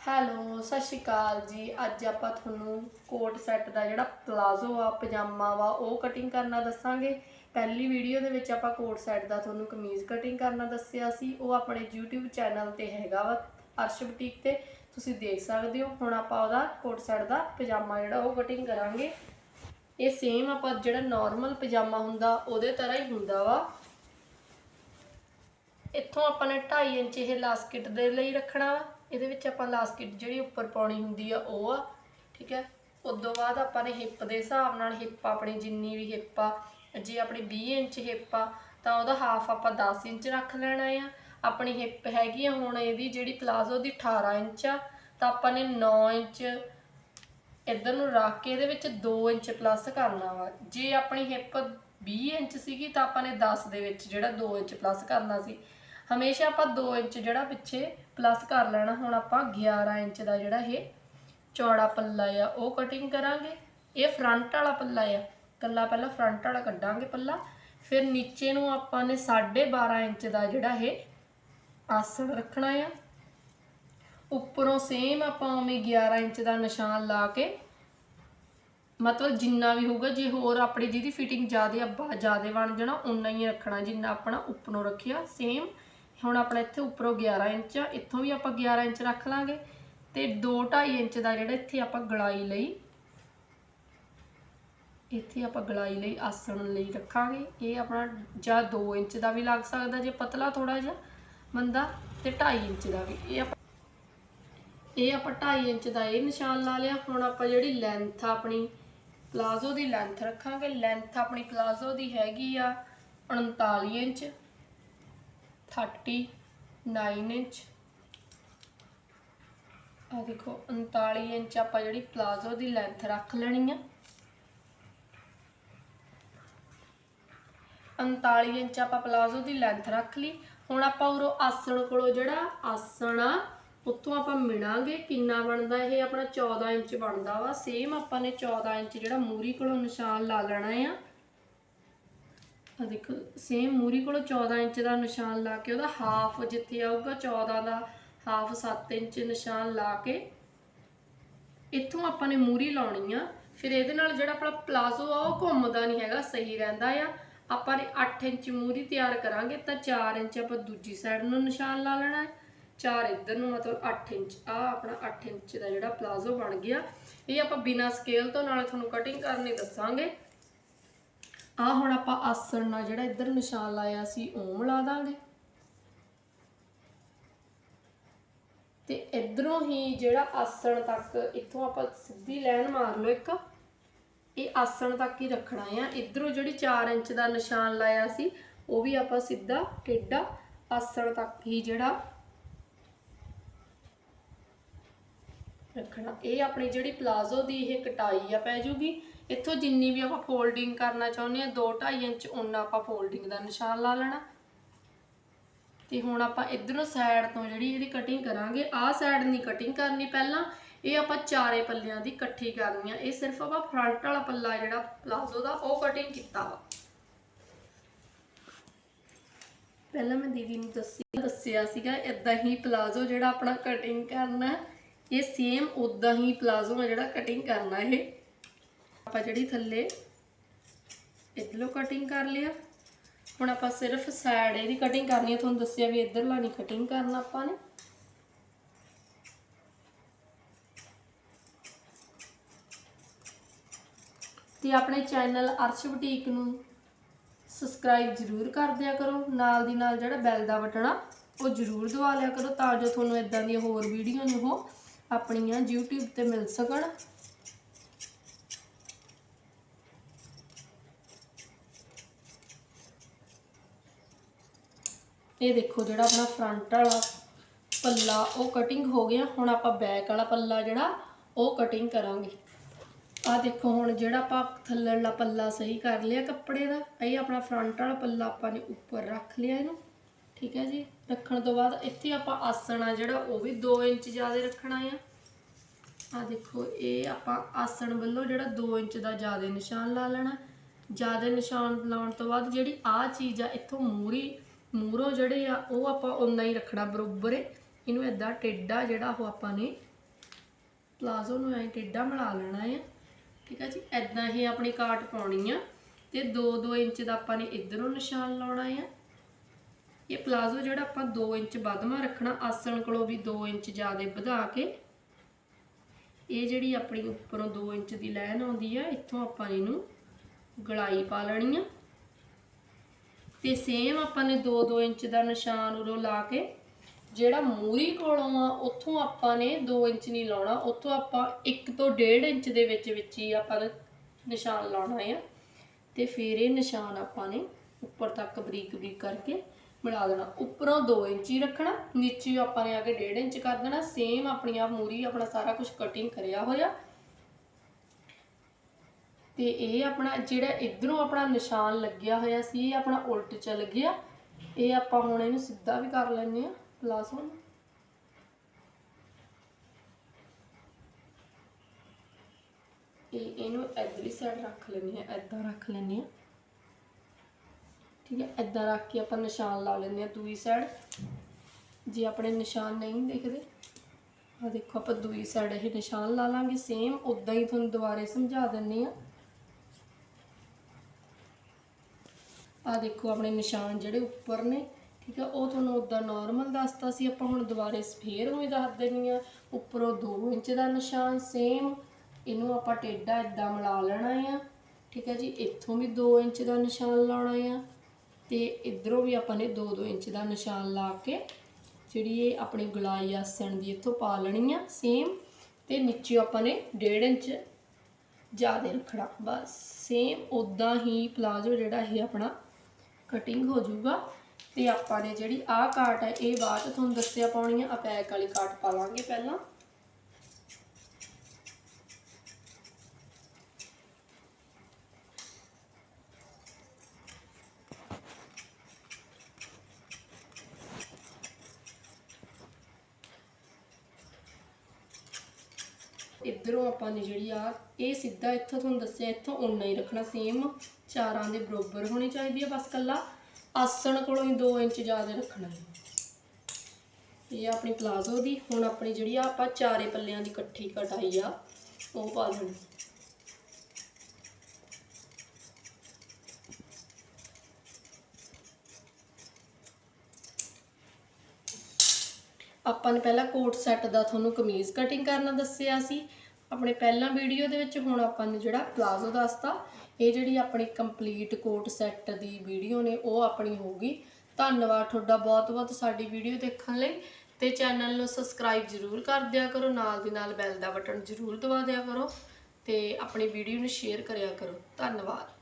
Hello, ਸਤਿ ਸ਼੍ਰੀ ਅਕਾਲ ਜੀ। ਅੱਜ ਆਪਾਂ ਤੁਹਾਨੂੰ ਕੋਟ ਸੈੱਟ ਦਾ ਜਿਹੜਾ ਪਲਾਜ਼ੋ ਆ, ਪਜਾਮਾ ਵਾ, ਉਹ ਕਟਿੰਗ ਕਰਨਾ ਦੱਸਾਂਗੇ। ਪਹਿਲੀ ਵੀਡੀਓ ਦੇ ਵਿੱਚ ਆਪਾਂ ਕੋਟ ਸੈੱਟ ਦਾ ਤੁਹਾਨੂੰ ਕਮੀਜ਼ ਕਟਿੰਗ ਕਰਨਾ ਦੱਸਿਆ ਸੀ। ਉਹ ਆਪਣੇ YouTube ਚੈਨਲ ਤੇ ਹੈਗਾ ਵਾ, ਅਰਸ਼ ਬੁਟੀਕ ਤੇ। ਤੁਸੀਂ ਦੇਖ ਸਕਦੇ ਹੋ, ਹੁਣ ਆਪਾਂ ਉਹਦਾ ਕੋਟ ਸੈੱਟ ਦਾ ਪਜਾਮਾ ਜਿਹੜਾ, ਉਹ ਕਟਿੰਗ ਕਰਾਂਗੇ। ਇਹ ਸੇਮ ਆਪਾਂ ਜਿਹੜਾ ਨਾਰਮਲ ਪਜਾਮਾ ਹੁੰਦਾ, ਉਹਦੇ ਤਰ੍ਹਾਂ ਹੀ ਹੁੰਦਾ ਵਾ। ਇੱਥੋਂ ਆਪਾਂ ਨੇ 2.5 ਇੰਚ ਇਹ ਲਾਸਕਿਟ ਦੇ ਲਈ ਰੱਖਣਾ ਵਾ। ਇਹਦੇ ਵਿੱਚ ਆਪਾਂ ਲਾਸਕਿਟ ਜਿਹੜੀ ਉੱਪਰ ਪਾਉਣੀ ਹੁੰਦੀ ਆ ਉਹ ਆ, ਠੀਕ ਹੈ? ਉਦੋਂ ਬਾਅਦ ਆਪਾਂ ਨੇ ਹਿੱਪ ਦੇ ਹਿਸਾਬ ਨਾਲ ਹਿੱਪ ਆਪਣੀ ਜਿੰਨੀ ਵੀ ਹਿੱਪ ਆ, ਜੇ ਆਪਣੀ 20 ਇੰਚ ਹਿੱਪ ਆ, ਤਾਂ ਉਹਦਾ ਹਾਫ ਆਪਾਂ 10 ਇੰਚ ਰੱਖ ਲੈਣਾ ਆ। ਆਪਣੀ ਹਿੱਪ ਹੈਗੀ ਆ ਹੁਣ ਇਹਦੀ ਜਿਹੜੀ ਪਲਾਜ਼ੋ ਦੀ 18 ਇੰਚ ਆ, ਤਾਂ ਆਪਾਂ ਨੇ 9 ਇੰਚ ਇੱਧਰ ਨੂੰ ਰੱਖ ਕੇ ਇਹਦੇ ਵਿੱਚ 2 ਇੰਚ ਪਲੱਸ ਕਰਨਾ ਵਾ। ਜੇ ਆਪਣੀ ਹਿੱਪ 20 ਇੰਚ ਸੀਗੀ, ਤਾਂ ਆਪਾਂ ਨੇ 10 ਦੇ ਵਿੱਚ ਜਿਹੜਾ 2 ਇੰਚ ਪਲੱਸ ਕਰਨਾ ਸੀ ਹਮੇਸ਼ਾ ਆਪਾਂ 2 ਇੰਚ ਜਿਹੜਾ ਪਿੱਛੇ ਪਲੱਸ ਕਰ ਲੈਣਾ, ਹੁਣ ਆਪਾਂ 11 ਇੰਚ ਦਾ ਜਿਹੜਾ ਇਹ ਚੌੜਾ ਪੱਲਾ ਆ, ਉਹ ਕਟਿੰਗ ਕਰਾਂਗੇ। ਇਹ ਫਰੰਟ ਵਾਲਾ ਪੱਲਾ ਆ। ਕੱਲਾ ਪਹਿਲਾਂ ਫਰੰਟ ਵਾਲਾ ਕੱਢਾਂਗੇ ਪੱਲਾ। ਫਿਰ ਨੀਚੇ ਨੂੰ ਆਪਾਂ ਨੇ 12.5 ਇੰਚ ਦਾ ਜਿਹੜਾ ਇਹ ਆਸਣ ਰੱਖਣਾ ਆ। ਉੱਪਰੋਂ ਸੇਮ ਆਪਾਂ ਉਵੇਂ 11 ਇੰਚ ਦਾ ਨਿਸ਼ਾਨ ਲਾ ਕੇ, ਮਤਲਬ ਜਿੰਨਾ ਵੀ ਹੋਊਗਾ, ਜੇ ਹੋਰ ਆਪਣੀ ਜਿਹਦੀ ਫਿਟਿੰਗ ਜ਼ਿਆਦਾ ਜ਼ਿਆਦਾ ਬਣ ਜਾਣਾ ਉਨਾ ਹੀ ਰੱਖਣਾ, ਜਿੰਨਾ ਆਪਣਾ ਉੱਪਰੋਂ ਰੱਖਿਆ ਸੇਮ ਹੁਣ ਆਪਣਾ ਇੱਥੇ ਉੱਪਰੋਂ 11 ਇੰਚ ਆ, ਇੱਥੋਂ ਵੀ ਆਪਾਂ 11 ਇੰਚ ਰੱਖ ਲਾਂਗੇ ਤੇ 2.5 ਇੰਚ ਦਾ ਜਿਹੜਾ ਇੱਥੇ ਆਪਾਂ ਗਲਾਈ ਲਈ, ਇੱਥੇ ਆਪਾਂ ਗਲਾਈ ਲਈ ਆਸਣ ਲਈ ਰੱਖਾਂਗੇ। ਇਹ ਆਪਣਾ ਜਾਂ 2 ਇੰਚ ਦਾ ਵੀ ਲੱਗ ਸਕਦਾ ਜੇ ਪਤਲਾ ਥੋੜਾ ਜਿਹਾ ਬੰਦਾ ਤੇ 2.5 ਇੰਚ ਦਾ ਵੀ। ਇਹ ਆਪਾਂ ਇਹ ਆਪਾਂ 2.5 ਇੰਚ ਦਾ ਇਹ ਨਿਸ਼ਾਨ ਲਾ ਲਿਆ। ਹੁਣ ਆਪਾਂ ਜਿਹੜੀ ਲੈਂਥ ਆ ਆਪਣੀ ਪਲਾਜ਼ੋ ਦੀ ਲੈਂਥ ਰੱਖਾਂਗੇ। ਲੈਂਥ ਆਪਣੀ ਪਲਾਜ਼ੋ ਦੀ ਹੈਗੀ ਆ 39 ਇੰਚ। 39 ਇੰਚ। ਆ ਦੇਖੋ 39 ਇੰਚ ਆਪਾਂ ਜਿਹੜੀ ਪਲਾਜ਼ੋ ਦੀ ਲੈਂਥ ਰੱਖ ਲੈਣੀ ਆ। 39 ਇੰਚ ਆਪਾਂ ਪਲਾਜ਼ੋ ਦੀ ਲੈਂਥ ਰੱਖ ਲਈ। ਹੁਣ ਆਪਾਂ ਉਰੋਂ ਆਸਣ ਕੋਲੋਂ ਜਿਹੜਾ ਆਸਣ ਆ, ਉੱਥੋਂ ਆਪਾਂ ਮਿਣਾਂਗੇ, ਕਿੰਨਾ ਬਣਦਾ ਇਹ ਆਪਣਾ 14 ਇੰਚ ਬਣਦਾ ਵਾ। ਸੇਮ ਆਪਾਂ ਨੇ 14 ਇੰਚ ਜਿਹੜਾ ਮੂਰੀ ਕੋਲੋਂ ਨਿਸ਼ਾਨ ਲਾ ਲੈਣਾ ਆ। ਆ ਦੇਖੋ ਸੇਮ ਮੂਰੀ ਕੋਲੋਂ 14 ਇੰਚ ਦਾ ਨਿਸ਼ਾਨ ਲਾ ਕੇ ਉਹਦਾ ਹਾਫ ਜਿੱਥੇ ਆਊਗਾ 14 ਦਾ ਹਾਫ 7 ਇੰਚ ਨਿਸ਼ਾਨ ਲਾ ਕੇ ਇੱਥੋਂ ਆਪਾਂ ਨੇ ਮੂਰੀ ਲਾਉਣੀ ਆ। ਫਿਰ ਇਹਦੇ ਨਾਲ ਜਿਹੜਾ ਆਪਣਾ ਪਲਾਜ਼ੋ ਆ, ਉਹ ਘੁੰਮਦਾ ਨਹੀਂ ਹੈਗਾ, ਸਹੀ ਰਹਿੰਦਾ ਆ। ਆਪਾਂ ਨੇ 8 ਇੰਚ ਮੂਰੀ ਤਿਆਰ ਕਰਾਂਗੇ, ਤਾਂ 4 ਇੰਚ ਆਪਾਂ ਦੂਜੀ ਸਾਈਡ ਨੂੰ ਨਿਸ਼ਾਨ ਲਾ ਲੈਣਾ ਹੈ। 4 ਇੱਧਰ ਨੂੰ, ਮਤਲਬ 8 ਇੰਚ, ਆ ਆਪਣਾ 8 ਇੰਚ ਦਾ ਜਿਹੜਾ ਪਲਾਜ਼ੋ ਬਣ ਗਿਆ। ਇਹ ਆਪਾਂ ਬਿਨਾ ਸਕੇਲ ਤੋਂ, ਨਾਲ ਤੁਹਾਨੂੰ ਕਟਿੰਗ ਕਰਨੀ ਦੱਸਾਂਗੇ। ਆ ਹੁਣ ਆਪਾਂ ਆਸਣ ਨਾਲ ਜਿਹੜਾ ਇੱਧਰ ਨਿਸ਼ਾਨ ਲਾਇਆ ਸੀ ਉਹ ਮਿਲਾ ਦਾਂਗੇ। ਤੇ ਇਧਰੋਂ ਹੀ ਜਿਹੜਾ ਆਸਣ ਤੱਕ, ਇੱਥੋਂ ਆਪਾਂ ਸਿੱਧੀ ਲਾਈਨ ਮਾਰ ਲਓ ਇੱਕ। ਇਹ ਆਸਣ ਤੱਕ ਹੀ ਰੱਖਣਾ ਆ। ਇਧਰੋਂ ਜਿਹੜੀ 4 ਇੰਚ ਦਾ ਨਿਸ਼ਾਨ ਲਾਇਆ ਸੀ, ਉਹ ਵੀ ਆਪਾਂ ਸਿੱਧਾ ਟੇਢਾ ਆਸਣ ਤੱਕ ਹੀ ਜਿਹੜਾ ਰੱਖਣਾ। ਇਹ ਆਪਣੀ ਜਿਹੜੀ ਪਲਾਜ਼ੋ ਦੀ ਇਹ ਕਟਾਈ ਆ ਪੈ ਜੂਗੀ। ਇੱਥੋਂ ਜਿੰਨੀ ਵੀ ਆਪਾਂ ਫੋਲਡਿੰਗ ਕਰਨਾ ਚਾਹੁੰਦੇ ਆ 2.5 ਇੰਚ ਉਹਨਾਂ ਆਪਾਂ ਫੋਲਡਿੰਗ ਦਾ ਨਿਸ਼ਾਨ ਲਾ ਲੈਣਾ। ਤੇ ਹੁਣ ਆਪਾਂ ਇਧਰੋਂ ਸਾਈਡ ਤੋਂ ਜਿਹੜੀ ਇਹਦੀ ਕਟਿੰਗ ਕਰਾਂਗੇ, ਆਹ ਸਾਈਡ ਨਹੀਂ ਕਟਿੰਗ ਕਰਨੀ ਪਹਿਲਾਂ। ਇਹ ਆਪਾਂ ਚਾਰੇ ਪੱਲਿਆਂ ਦੀ ਇਕੱਠੀ ਕਰਨੀ ਆ। ਇਹ ਸਿਰਫ ਆਪਾਂ ਫਰੰਟ ਵਾਲਾ ਪੱਲਾ ਜਿਹੜਾ ਪਲਾਜ਼ੋ ਦਾ, ਉਹ ਕਟਿੰਗ ਕੀਤਾ ਵਾ। ਪਹਿਲਾਂ ਮੈਂ ਦੀਦੀ ਨੂੰ ਦੱਸੀ ਦੱਸਿਆ ਸੀਗਾ ਇਦਾਂ ਹੀ ਪਲਾਜ਼ੋ ਜਿਹੜਾ ਆਪਣਾ ਕਟਿੰਗ ਕਰਨਾ ਇਹ ਸੇਮ ਉਦਾਂ ਹੀ ਪਲਾਜ਼ੋ ਆ ਜਿਹੜਾ ਕਟਿੰਗ ਕਰਨਾ ਇਹ। ਆਪਾਂ ਜਿਹੜੀ ਥੱਲੇ ਇਧਰੋਂ ਕਟਿੰਗ ਕਰ ਲਿਆ। ਹੁਣ ਆਪਾਂ ਸਿਰਫ ਸਾਈਡ ਇਹਦੀ ਕਟਿੰਗ ਕਰਨੀ ਹੈ ਤੁਹਾਨੂੰ ਦੱਸਿਆ ਵੀ ਇਧਰਲਾ ਨਹੀਂ ਕਟਿੰਗ ਕਰਨਾ ਆਪਾਂ ਨੇ। ਤੇ ਆਪਣੇ ਚੈਨਲ ਅਰਸ਼ ਬੁਟੀਕ ਨੂੰ ਸਬਸਕ੍ਰਾਈਬ ਜ਼ਰੂਰ ਕਰ ਦਿਆ ਕਰੋ। ਨਾਲ ਦੀ ਨਾਲ ਜਿਹੜਾ ਬੈਲ ਦਾ ਬਟਨ ਆ, ਉਹ ਜ਼ਰੂਰ ਦਬਾ ਲਿਆ ਕਰੋ ਤਾਂ ਜੋ ਤੁਹਾਨੂੰ ਇਦਾਂ ਦੀਆਂ ਹੋਰ ਵੀਡੀਓ ਨੂੰ ਉਹ ਆਪਣੀਆਂ YouTube ਤੇ ਮਿਲ ਸਕਣ। ਇਹ ਦੇਖੋ ਜਿਹੜਾ ਆਪਣਾ ਫਰੰਟ ਵਾਲਾ ਪੱਲਾ, ਉਹ ਕਟਿੰਗ ਹੋ ਗਿਆ। ਹੁਣ ਆਪਾਂ ਬੈਕ ਵਾਲਾ ਪੱਲਾ ਜਿਹੜਾ, ਉਹ ਕਟਿੰਗ ਕਰਾਂਗੇ। ਆ ਦੇਖੋ ਹੁਣ ਜਿਹੜਾ ਆਪਾਂ ਥੱਲੜਾ ਪੱਲਾ ਸਹੀ ਕਰ ਲਿਆ ਕੱਪੜੇ ਦਾ, ਇਹ ਆਪਣਾ ਫਰੰਟ ਵਾਲਾ ਪੱਲਾ ਆਪਾਂ ਨੇ ਉੱਪਰ ਰੱਖ ਲਿਆ ਇਹਨੂੰ। ਠੀਕ ਹੈ ਜੀ? ਰੱਖਣ ਤੋਂ ਬਾਅਦ ਇੱਥੇ ਆਪਾਂ ਆਸਣ ਆ ਜਿਹੜਾ, ਉਹ ਵੀ 2 ਇੰਚ ਜ਼ਿਆਦਾ ਰੱਖਣਾ ਆ। ਆ ਦੇਖੋ, ਇਹ ਆਪਾਂ ਆਸਣ ਵੱਲੋਂ ਜਿਹੜਾ 2 ਇੰਚ ਦਾ ਜ਼ਿਆਦਾ ਨਿਸ਼ਾਨ ਲਾ ਲੈਣਾ। ਜ਼ਿਆਦਾ ਨਿਸ਼ਾਨ ਲਾਉਣ ਤੋਂ ਬਾਅਦ ਜਿਹੜੀ ਆ ਚੀਜ਼ ਆ, ਇੱਥੋਂ ਮੂਰੀ, ਮੂਰੋਂ ਜਿਹੜੇ ਆ, ਉਹ ਆਪਾਂ ਉਨਾ ਹੀ ਰੱਖਣਾ ਬਰੋਬਰ ਇਹਨੂੰ ਇਦਾਂ ਟੇਡਾ ਜਿਹੜਾ ਉਹ ਆਪਾਂ ਨੇ ਪਲਾਜ਼ੋ ਨੂੰ ਐ ਟੇਢਾ ਮਿਲਾ ਲੈਣਾ ਆ। ਠੀਕ ਹੈ ਜੀ? ਐਦਾਂ ਹੀ ਆਪਣੀ ਕਾਟ ਪਾਉਣੀ ਆ। ਤੇ 2-2 ਇੰਚ ਦਾ ਆਪਾਂ ਨੇ ਇਧਰੋਂ ਨਿਸ਼ਾਨ ਲਾਉਣਾ ਆ। ਇਹ ਪਲਾਜ਼ੋ ਜਿਹੜਾ ਆਪਾਂ 2 ਇੰਚ ਵੱਧਵਾ ਰੱਖਣਾ, ਆਸਣ ਕੋਲੋਂ ਵੀ 2 ਇੰਚ ਜ਼ਿਆਦਾ ਵਧਾ ਕੇ, ਇਹ ਜਿਹੜੀ ਆਪਣੀ ਉੱਪਰੋਂ 2 ਇੰਚ ਦੀ ਲਾਈਨ ਆਉਂਦੀ ਆ, ਇੱਥੋਂ ਆਪਾਂ ਇਹਨੂੰ ਗਲਾਈ ਪਾ ਲੈਣੀ ਆ। ਤੇ ਸੇਮ ਆਪਾਂ ਨੇ 2-2 ਇੰਚ ਦਾ ਨਿਸ਼ਾਨ ਉਰੋਂ ਲਾ ਕੇ, ਜਿਹੜਾ ਮੂਰੀ ਕੋਲੋਂ ਆ, ਉੱਥੋਂ ਆਪਾਂ ਨੇ 2 ਇੰਚ ਨਹੀਂ ਲਾਉਣਾ, ਉੱਥੋਂ ਆਪਾਂ 1 ਤੋਂ 1.5 ਇੰਚ ਦੇ ਵਿੱਚ ਵਿੱਚ ਹੀ ਆਪਾਂ ਨੇ ਨਿਸ਼ਾਨ ਲਾਉਣਾ ਆ। ਤੇ ਫਿਰ ਇਹ ਨਿਸ਼ਾਨ ਆਪਾਂ ਨੇ ਉੱਪਰ ਤੱਕ ਬਰੀਕ ਬਰੀਕ ਕਰਕੇ ਮਿਲਾ ਦੇਣਾ। ਉੱਪਰੋਂ 2 ਇੰਚ ਹੀ ਰੱਖਣਾ, ਨੀਚੇ ਆਪਾਂ ਨੇ ਆ ਕੇ 1.5 ਇੰਚ ਕਰ ਦੇਣਾ। ਸੇਮ ਆਪਣੀ ਆ ਮੂਰੀ, ਆਪਣਾ ਸਾਰਾ ਕੁਝ ਕਟਿੰਗ ਕਰਿਆ ਹੋਇਆ। ਤੇ ਇਹ ਆਪਣਾ ਜਿਹੜਾ ਇਧਰੋਂ ਆਪਣਾ ਨਿਸ਼ਾਨ ਲੱਗਿਆ ਹੋਇਆ ਸੀ, ਇਹ ਆਪਣਾ ਉਲਟ ਚੱਲ ਗਿਆ। ਇਹ ਆਪਾਂ ਹੁਣ ਇਹਨੂੰ ਸਿੱਧਾ ਵੀ ਕਰ ਲੈਂਦੇ ਆ ਪਲਾਜ਼ੋ ਨੂੰ ਇਹ ਇਹਨੂੰ ਇਧਰਲੀ ਸਾਈਡ ਰੱਖ ਲੈਂਦੇ ਆ ਇਦਾਂ ਰੱਖ ਲੈਂਦੇ ਆ ਠੀਕ ਹੈ ਇਦਾਂ ਰੱਖ ਕੇ ਆਪਾਂ ਨਿਸ਼ਾਨ ਲਾ ਲੈਂਦੇ ਆ ਦੂਈ ਸਾਈਡ ਜੇ ਆਪਣੇ ਨਿਸ਼ਾਨ ਨਹੀਂ ਦਿਖਦੇ ਆ ਦੇਖੋ ਆਪਾਂ ਦੂਈ ਸਾਈਡ ਇਹ ਨਿਸ਼ਾਨ ਲਾ ਲਾਂਗੇ ਸੇਮ ਉਦਾਂ ਹੀ ਤੁਹਾਨੂੰ ਦੁਬਾਰੇ ਸਮਝਾ ਦਿੰਨੀ ਆ ਆ ਦੇਖੋ ਆਪਣੇ ਨਿਸ਼ਾਨ ਜਿਹੜੇ ਉੱਪਰ ਨੇ, ਠੀਕ ਆ ਉਹ ਤੁਹਾਨੂੰ ਉਦਾਂ ਨਾਰਮਲ ਦੱਸਤਾ ਸੀ, ਆਪਾਂ ਹੁਣ ਦੁਬਾਰੇ ਫੇਰ ਨੂੰ ਹੀ ਦੱਸ ਦਿੰਨੀ ਆ ਉੱਪਰੋਂ 2 ਇੰਚ ਦਾ ਨਿਸ਼ਾਨ ਸੇਮ ਇਹਨੂੰ ਆਪਾਂ ਟੇਢਾ ਇਦਾਂ ਮਿਲਾ ਲੈਣਾ ਆ। ਠੀਕ ਹੈ ਜੀ, ਇੱਥੋਂ ਵੀ 2 ਇੰਚ ਦਾ ਨਿਸ਼ਾਨ ਲਾਉਣਾ ਆ। ਤੇ ਇਧਰੋਂ ਵੀ ਆਪਾਂ ਨੇ 2-2 ਇੰਚ ਦਾ ਨਿਸ਼ਾਨ ਲਾ ਕੇ ਜਿਹੜੀ ਇਹ ਆਪਣੀ ਗਲਾਈ ਆਸਣ ਦੀ ਇੱਥੋਂ ਪਾ ਲੈਣੀ ਆ ਸੇਮ ਤੇ ਨੀਚੇ ਆਪਾਂ ਨੇ 1.5 ਇੰਚ ਜ਼ਿਆਦਾ ਰੱਖਣਾ। ਬਸ ਸੇਮ ਉਦਾਂ ਹੀ ਪਲਾਜ਼ੋ ਜਿਹੜਾ ਇਹ ਆਪਣਾ ਕਟਿੰਗ ਹੋ ਜਾਊਗਾ। ਤੇ ਆਪਾਂ ਨੇ ਜਿਹੜੀ ਆਹ ਕਾਟ ਹੈ ਇਹ ਬਾਅਦ ਚ ਤੁਹਾਨੂੰ ਦੱਸਿਆ ਪਾਉਣੀ ਆ ਅਪੈਕ ਵਾਲੀ ਕਾਟ ਪਾ ਲਾਂਗੇ ਪਹਿਲਾਂ। ਇਧਰੋਂ ਆਪਾਂ ਨੇ ਜਿਹੜੀ ਆ, ਇਹ ਸਿੱਧਾ ਇੱਥੋਂ ਤੁਹਾਨੂੰ ਦੱਸਿਆ, ਇੱਥੋਂ ਉਨਾ ਹੀ ਰੱਖਣਾ ਸੇਮ ਚਾਰਾਂ ਦੇ ਬਰਾਬਰ ਹੋਣੀ ਚਾਹੀਦੀ ਹੈ ਬਸ ਕੱਲਾ। ਆਸਣ ਕੋਲੋਂ ਹੀ 2 ਇੰਚ ਜ਼ਿਆਦਾ ਰੱਖਣਾ ਹੈ। ਇਹ ਆਪਣੀ ਪਲਾਜ਼ੋ ਦੀ, ਹੁਣ ਆਪਣੀ ਜਿਹੜੀ ਆ ਆਪਾਂ ਚਾਰੇ ਪੱਲਿਆਂ ਦੀ ਇਕੱਠੀ ਕਟਾਈ ਆ, ਉਹ ਪਾ ਲੈਣੀ ਆਪਾਂ ਨੇ ਪਹਿਲਾਂ ਕੋਟ ਸੈੱਟ ਦਾ ਤੁਹਾਨੂੰ ਕਮੀਜ਼ ਕਟਿੰਗ ਕਰਨਾ ਦੱਸਿਆ ਸੀ। ਆਪਣੇ ਪਹਿਲਾਂ ਵੀਡੀਓ ਦੇ ਵਿੱਚ ਹੁਣ ਆਪਾਂ ਨੇ ਜਿਹੜਾ ਪਲਾਜ਼ੋ ਦੱਸਤਾ, ਇਹ ਜਿਹੜੀ ਆਪਣੀ ਕੰਪਲੀਟ ਕੋਟ ਸੈੱਟ ਦੀ ਵੀਡੀਓ ਨੇ, ਉਹ ਆਪਣੀ ਹੋਊਗੀ। ਧੰਨਵਾਦ ਤੁਹਾਡਾ ਬਹੁਤ ਬਹੁਤ ਸਾਡੀ ਵੀਡੀਓ ਦੇਖਣ ਲਈ ਤੇ ਚੈਨਲ ਨੂੰ ਸਬਸਕ੍ਰਾਈਬ ਜ਼ਰੂਰ ਕਰ ਦਿਆ ਕਰੋ, ਨਾਲ ਦੀ ਨਾਲ ਬੈਲ ਦਾ ਬਟਨ ਜ਼ਰੂਰ ਦਬਾ ਦਿਆ ਕਰੋ ਤੇ ਆਪਣੀ ਵੀਡੀਓ ਨੂੰ ਸ਼ੇਅਰ ਕਰਿਆ ਕਰੋ। ਧੰਨਵਾਦ।